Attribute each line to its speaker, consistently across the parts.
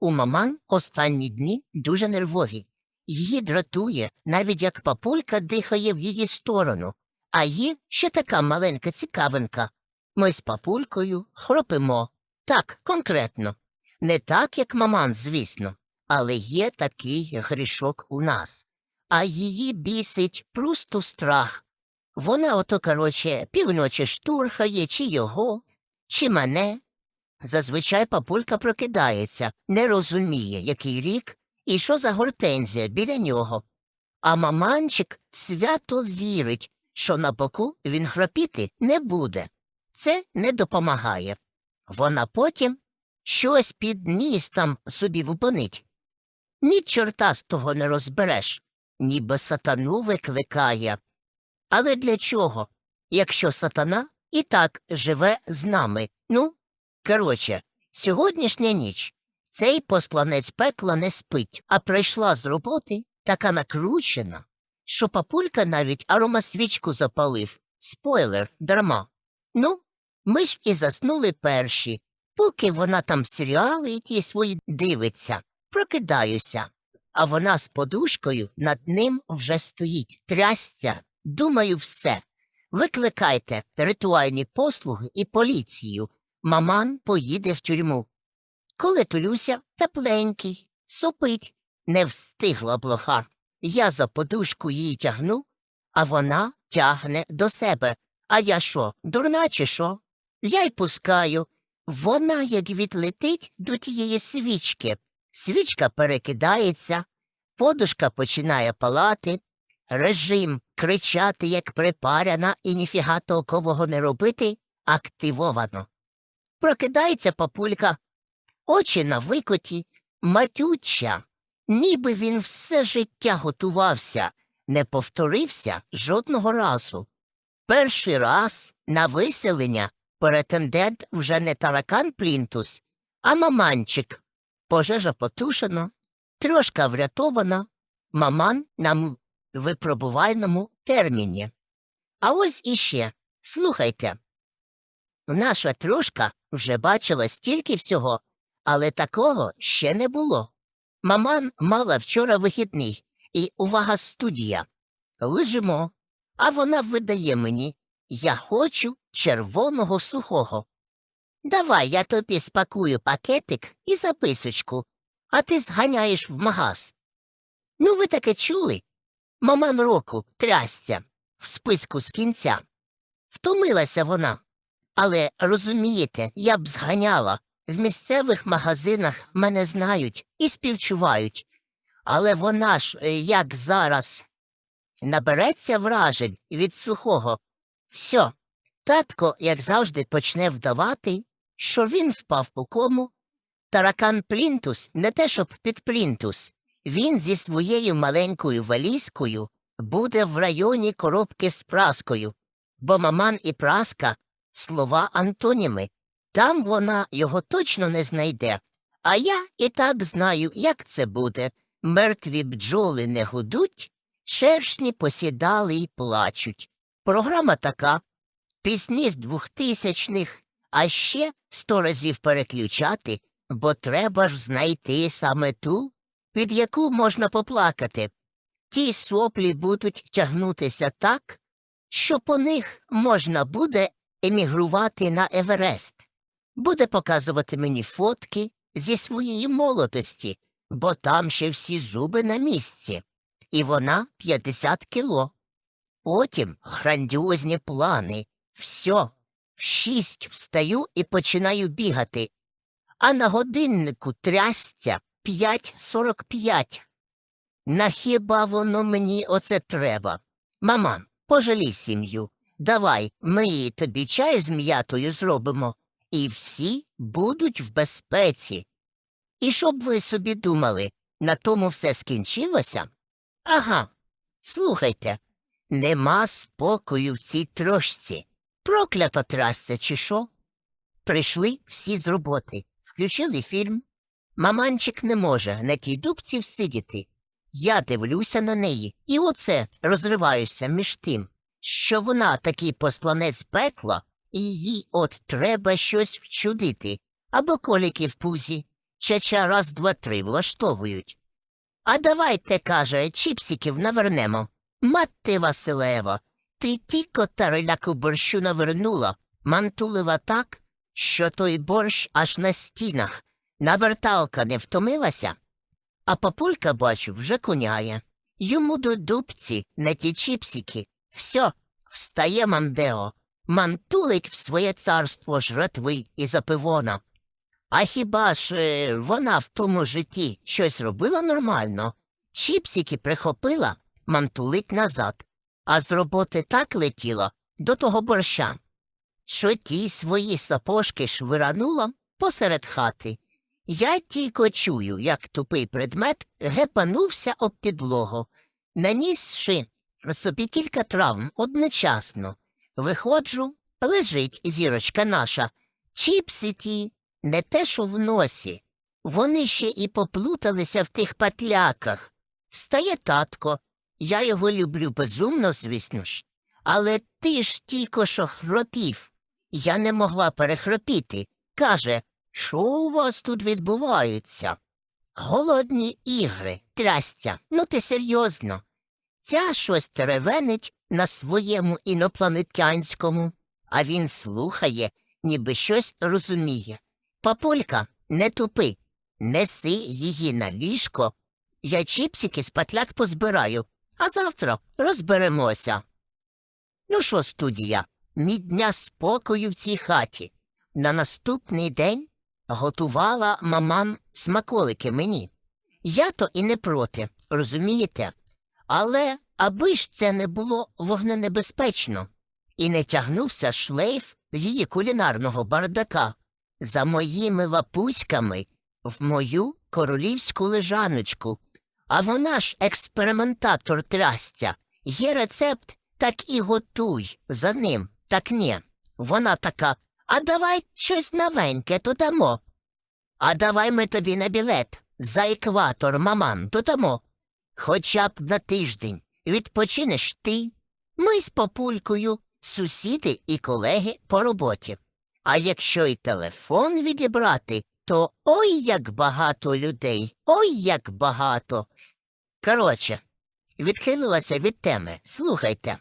Speaker 1: У маман останні дні дуже нервові. Її дратує, навіть як папулька дихає в її сторону. А є ще така маленька цікавинка. Ми з папулькою хропимо. Так, конкретно. Не так, як маман, звісно, але є такий грішок у нас. А її бісить просто страх. Вона ото, короче, півночі штурхає чи його, чи мене. Зазвичай папулька прокидається, не розуміє, який рік і що за гортензія біля нього. А маманчик свято вірить, що на боку він храпіти не буде. Це не допомагає. Вона потім щось під ніс там собі вупонить. Ні чорта з того не розбереш, ніби сатану викликає. Але для чого, якщо сатана і так живе з нами? Ну, короче, сьогоднішня ніч. Цей посланець пекла не спить, а прийшла з роботи така накручена, що папулька навіть аромасвічку запалив. Спойлер, дарма. Ну, ми ж і заснули перші. Поки вона там серіали ті свої дивиться, прокидаюся. А вона з подушкою над ним вже стоїть, трясця. Думаю, все. Викликайте ритуальні послуги і поліцію. Маман поїде в тюрму. Коли тулюся, тепленький, сопить, не встигла блоха. Я за подушку її тягну, а вона тягне до себе. А я що, дурна чи що? Я й пускаю. Вона, як відлетить до тієї свічки. Свічка перекидається, подушка починає палати, режим кричати, як припаряна, і ніфіга толкового не робити, активовано. Прокидається папулька, очі на викоті, матюча, ніби він все життя готувався, не повторився жодного разу. Перший раз на виселення претендент вже не таракан плінтус, а маманчик. Пожежа потушена, трошка врятована, маман на випробувальному терміні. А ось іще, слухайте. Наша трошка вже бачила стільки всього, але такого ще не було. Маман мала вчора вихідний, і увага студія. Лежимо, а вона видає мені Я хочу червоного сухого. Давай я тобі спакую пакетик і записочку, а ти зганяєш в магаз. Ну, ви таке чули? Маман року трясця в списку з кінця. Втомилася вона. Але розумієте, я б зганяла. В місцевих магазинах мене знають і співчувають. Але вона ж, е, як зараз, набереться вражень від сухого. Все, татко, як завжди, почне вдавати, що він впав у кому. Таракан Плінтус не те, щоб під Плінтус. Він зі своєю маленькою валізкою буде в районі коробки з праскою, бо маман і праска слова антоніми. Там вона його точно не знайде. А я і так знаю, як це буде. Мертві бджоли не гудуть, шершні посідали й плачуть. Програма така пісні з двохтисячних, а ще сто разів переключати, бо треба ж знайти саме ту, під яку можна поплакати. Ті соплі будуть тягнутися так, що по них можна буде емігрувати на Еверест. Буде показувати мені фотки зі своєї молодості, бо там ще всі зуби на місці, і вона 50 кіло. Потім грандіозні плани. Все, в шість встаю і починаю бігати, а на годиннику трясця 5.45. На хіба воно мені оце треба? Маман, пожалій сім'ю. Давай ми тобі чай з м'ятою зробимо, і всі будуть в безпеці. І щоб ви собі думали, на тому все скінчилося? Ага, слухайте, нема спокою в цій трошці. Проклята трасця, чи що? Прийшли всі з роботи, включили фільм. Маманчик не може на тій дубці всидіти. Я дивлюся на неї, і оце розриваюся між тим, що вона такий посланець пекла, і їй от треба щось вчудити, або коліки в пузі, чеча раз, два, три влаштовують. А давайте, каже, чіпсиків навернемо. Мати Василево, ти тільки тариляку борщу навернула, мантулила так, що той борщ аж на стінах. Наверталка не втомилася, а папулька, бачу, вже коняє. Йому до дубці на ті чіпсики. Все, встає Мандео, мантулить в своє царство жратви і запивона. А хіба ж е, вона в тому житті щось робила нормально? Чіпсики прихопила, мантулить назад, а з роботи так летіла до того борща, що ті свої сапожки швиранула посеред хати. Я тільки чую, як тупий предмет гепанувся об підлогу, нанісши собі кілька травм одночасно. Виходжу, лежить зірочка наша. Чіпси ті, не те, що в носі. Вони ще і поплуталися в тих патляках. Встає татко. Я його люблю безумно, звісно ж. Але ти ж тільки що хропів. Я не могла перехропіти. Каже, що у вас тут відбувається? Голодні ігри, трястя, ну ти серйозно. Ця щось теревенить на своєму інопланетянському, а він слухає, ніби щось розуміє. Папулька, не тупи, неси її на ліжко. Я чіпсики з патляк позбираю, а завтра розберемося. Ну що, студія, мій дня спокою в цій хаті. На наступний день готувала маман смаколики мені. Я то і не проти, розумієте? Але аби ж це не було вогненебезпечно, і не тягнувся шлейф її кулінарного бардака за моїми лапуськами в мою королівську лежаночку. А вона ж експериментатор трястя. Є рецепт, так і готуй за ним, так ні. Вона така, а давай щось новеньке додамо. А давай ми тобі на білет за екватор, маман, додамо. Хоча б на тиждень відпочинеш ти, ми з папулькою, сусіди і колеги по роботі. А якщо й телефон відібрати, то ой як багато людей, ой як багато. Коротше, відхилилася від теми. Слухайте.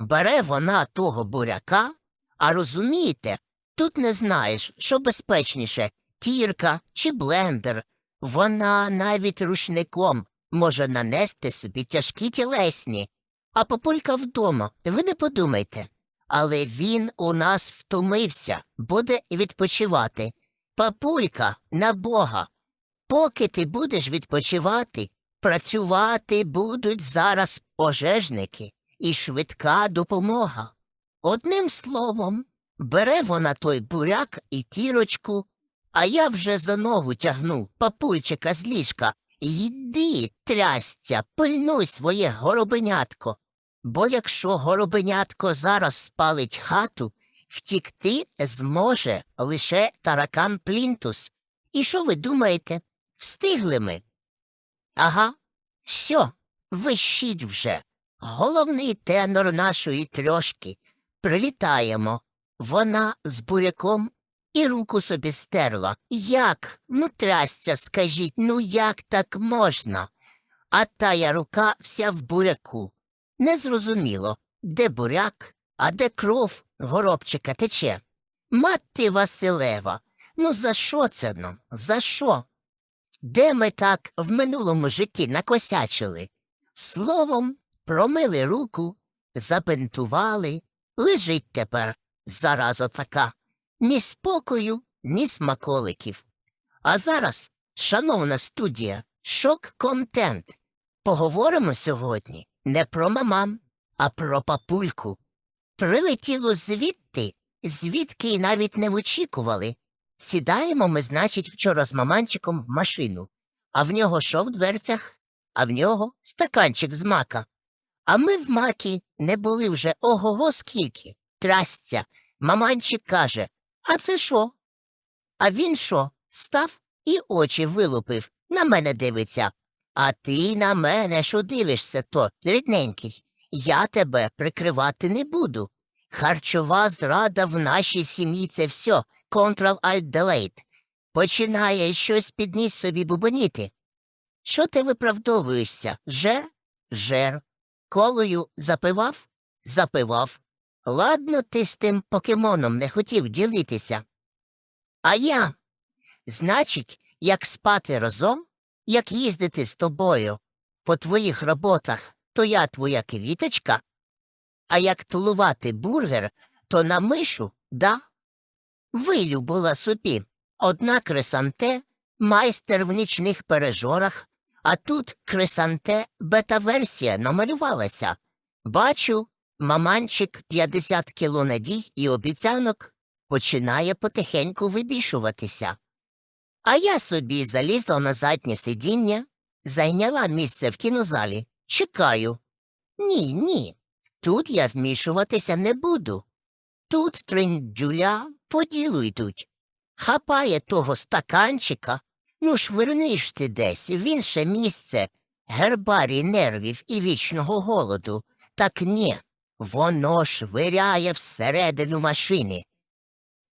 Speaker 1: Бере вона того буряка, а розумієте, тут не знаєш, що безпечніше тірка чи блендер. Вона навіть рушником може нанести собі тяжкі тілесні. А папулька вдома, ви не подумайте. Але він у нас втомився, буде відпочивати. Папулька, на Бога. Поки ти будеш відпочивати, працювати будуть зараз пожежники і швидка допомога. Одним словом, бере вона той буряк і тірочку, а я вже за ногу тягну папульчика з ліжка. Йди, трястя, пильнуй своє горобенятко. Бо якщо горобенятко зараз спалить хату, втікти зможе лише таракан Плінтус. І що ви думаєте? Встигли ми? Ага, що, вищіть вже. Головний тенор нашої трьошки. Прилітаємо. Вона з буряком і руку собі стерла. Як? Ну, трясця, скажіть, ну як так можна? А тая рука вся в буряку. Незрозуміло, де буряк, а де кров горобчика тече. Мати Василева, ну за що це нам? За що? Де ми так в минулому житті накосячили? Словом, промили руку, забинтували, лежить тепер зараза така, ні спокою, ні смаколиків. А зараз, шановна студія, шок-контент. Поговоримо сьогодні не про маман, а про папульку. Прилетіло звідти, звідки й навіть не очікували. Сідаємо ми, значить, вчора з маманчиком в машину, а в нього що в дверцях, а в нього стаканчик з мака. А ми в макі не були вже ого-го скільки. Трастя. Маманчик каже А це що? А він що? Став і очі вилупив, на мене дивиться. А ти на мене що дивишся, то, рідненький? Я тебе прикривати не буду. Харчова зрада в нашій сім'ї це все. Alt Delete. починає щось підніс собі бубоніти. Що ти виправдовуєшся? Жер? Жер. Колою запивав? Запивав. Ладно, ти з тим покемоном не хотів ділитися. А я. Значить, як спати разом, як їздити з тобою по твоїх роботах, то я твоя квіточка, а як тулувати бургер, то на мишу, да? Вилю була собі. Одна кресанте, майстер в нічних пережорах, а тут кресанте бета-версія намалювалася. Бачу, маманчик 50 кіло надій і обіцянок починає потихеньку вибішуватися. А я собі залізла на заднє сидіння, зайняла місце в кінозалі. Чекаю. Ні, ні. Тут я вмішуватися не буду. Тут триндюля по ділу йдуть. Хапає того стаканчика, ну швирниш ти десь в інше місце, гербарій нервів і вічного голоду. Так ні, воно швиряє всередину машини.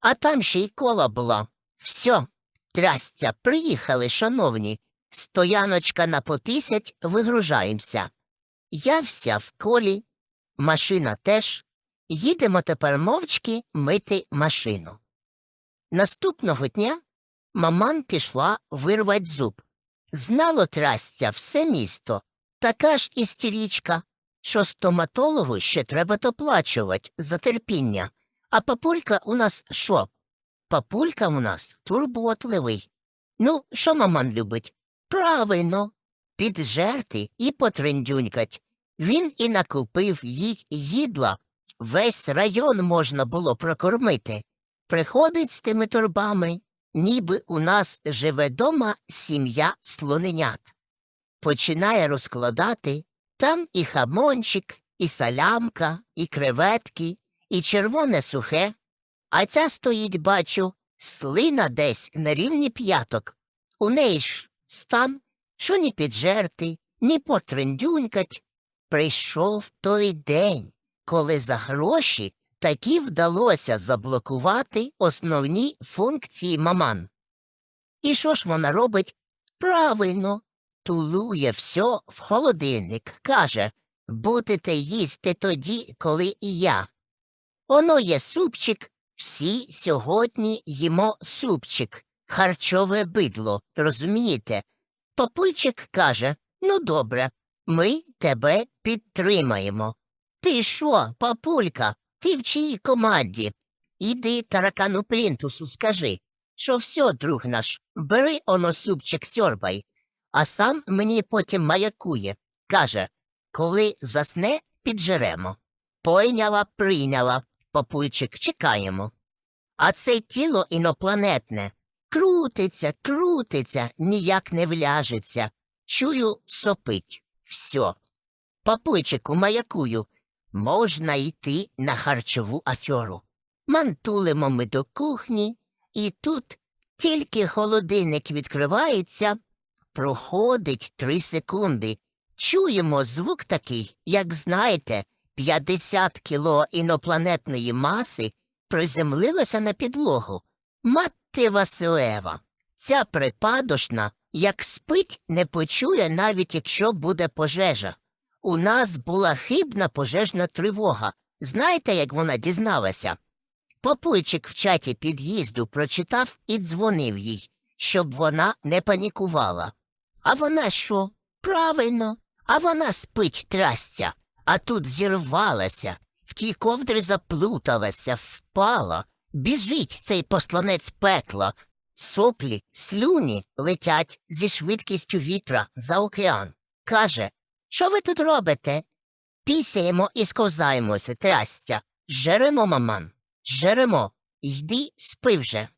Speaker 1: А там ще й кола була. Все, трясця, приїхали, шановні. Стояночка на попісять, вигружаємося. Я вся в колі, машина теж. Їдемо тепер мовчки мити машину. Наступного дня маман пішла вирвать зуб. Знало трясця все місто, така ж істерічка, що стоматологу ще треба доплачувати за терпіння. А папулька у нас що? Папулька у нас турботливий. Ну, що маман любить? Правильно, піджерти і потриндюнькать. Він і накупив їй їдла. Весь район можна було прокормити. Приходить з тими торбами, ніби у нас живе дома сім'я слоненят. Починає розкладати там і хамончик, і салямка, і креветки, і червоне сухе. А ця стоїть, бачу, слина десь на рівні п'яток. У неї ж стан, що ні піджерти, ні потриндюнькать. Прийшов той день, коли за гроші таки вдалося заблокувати основні функції маман. І що ж вона робить? Правильно, тулує все в холодильник, каже, будете їсти тоді, коли і я. Оно є супчик, всі сьогодні їмо супчик, харчове бидло, розумієте? Папульчик каже Ну, добре, ми тебе підтримаємо. Ти що, папулька, ти в чиїй команді? Іди таракану плінтусу скажи, що все, друг наш, бери оно супчик сьорбай, а сам мені потім маякує. Каже, коли засне, піджеремо. Пойняла, прийняла, папульчик, чекаємо. А це тіло інопланетне крутиться, крутиться, ніяк не вляжеться. Чую, сопить. Все. Папуйчику маякую, можна йти на харчову афьору. Мантулимо ми до кухні, і тут тільки холодильник відкривається, проходить три секунди. Чуємо звук такий, як знаєте, 50 кіло інопланетної маси приземлилося на підлогу. Мати Василева, ця припадошна, як спить, не почує, навіть якщо буде пожежа. У нас була хибна пожежна тривога. Знаєте, як вона дізналася? Попульчик в чаті під'їзду прочитав і дзвонив їй, щоб вона не панікувала. А вона що? Правильно, а вона спить трясця, а тут зірвалася, в ті ковдри заплуталася, впала. Біжить цей посланець пекла. Соплі, слюні летять зі швидкістю вітра за океан. Каже, що ви тут робите? Пісяємо і сковзаємося, трястя. Жеремо, маман, жеремо. Йди, спи вже.